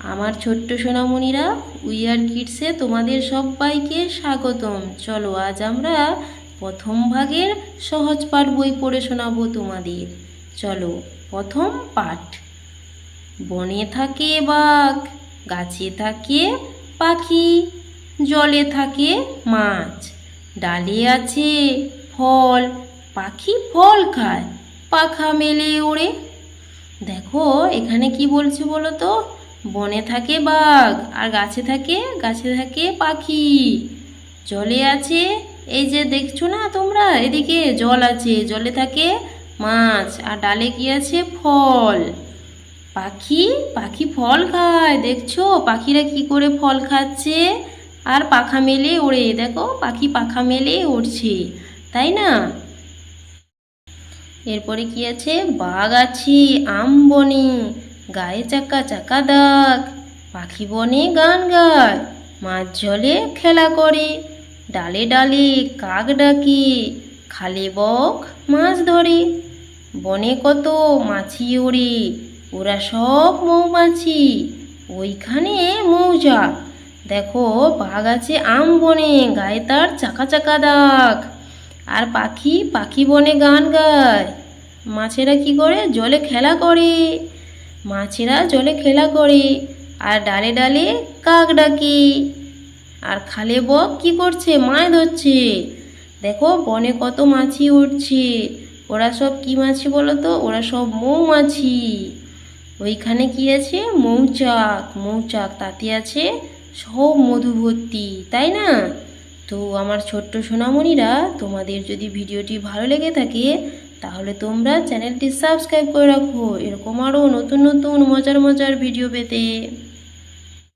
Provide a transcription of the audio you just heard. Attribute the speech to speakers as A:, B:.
A: আমার ছোট্ট সোনামণিরা উই আর কিডসে তোমাদের সবাইকে স্বাগতম। চলো, আজ আমরা প্রথম ভাগের সহজ পাঠ বই পড়ে শোনাবো তোমাদের। চলো, প্রথম পাঠ। বনে থাকে বাঘ, গাছে থাকে পাখি, জলে থাকে মাছ। ডালে আছে ফল, পাখি ফল খায়, পাখা মেলে ওড়ে। দেখো, এখানে কি বলছে বলো তো? বনে থাকে বাঘ, আর গাছে থাকে গাছে থাকে পাখি। জলে আছে, এই যে দেখছ না তোমরা? এদিকে জল আছে, জলে থাকে মাছ, আর ডালে কি আছে? ফল। পাখি পাখি ফল খায়, দেখছ? পাখিরা কি করে ফল খাচ্ছে? আর পাখা মেলে ওড়ে, দেখো, পাখি পাখা মেলে উড়ছে তাই না? এরপরে কি আছে? বাঘ আছে, আম বনে। গায়ে চাকা চাকা দাগ, পাখি বনে গান গায়, মাছ জলে খেলা করে, ডালে ডালে কাক ডাকি, খালে বক মাছ ধরে, বনে কত মাছি ওড়ে, ওরা সব মৌমাছি, ওইখানে মৌচাক দেখো বাঘ আছে আম বনে, গায়ে তার চাকা চাকা দাগ, আর পাখি পাখি বনে গান গায়, মাছেরা কি করে জলে খেলা করে মাছেরা জলে খেলা করে, আর ডালে ডালে কাক ডাকে। আর খালে বক কি করছে, মাছ ধরছে। দেখো, বনে কত মাছি উঠছে ওরা সব কি মাছি বলো তো? ওরা সব মৌমাছি। ওইখানে কি আছে? মৌচাক। মৌচাক, তাতে আছে সব মধু ভর্তি তাই না? তো আমার ছোট্ট সোনামণিরা, তোমাদের যদি ভিডিওটি ভালো লেগে থাকে, তাহলে তোমরা চ্যানেলটি সাবস্ক্রাইব করে রাখো। এরকম আরও নতুন নতুন মজার মজার ভিডিও পেতে।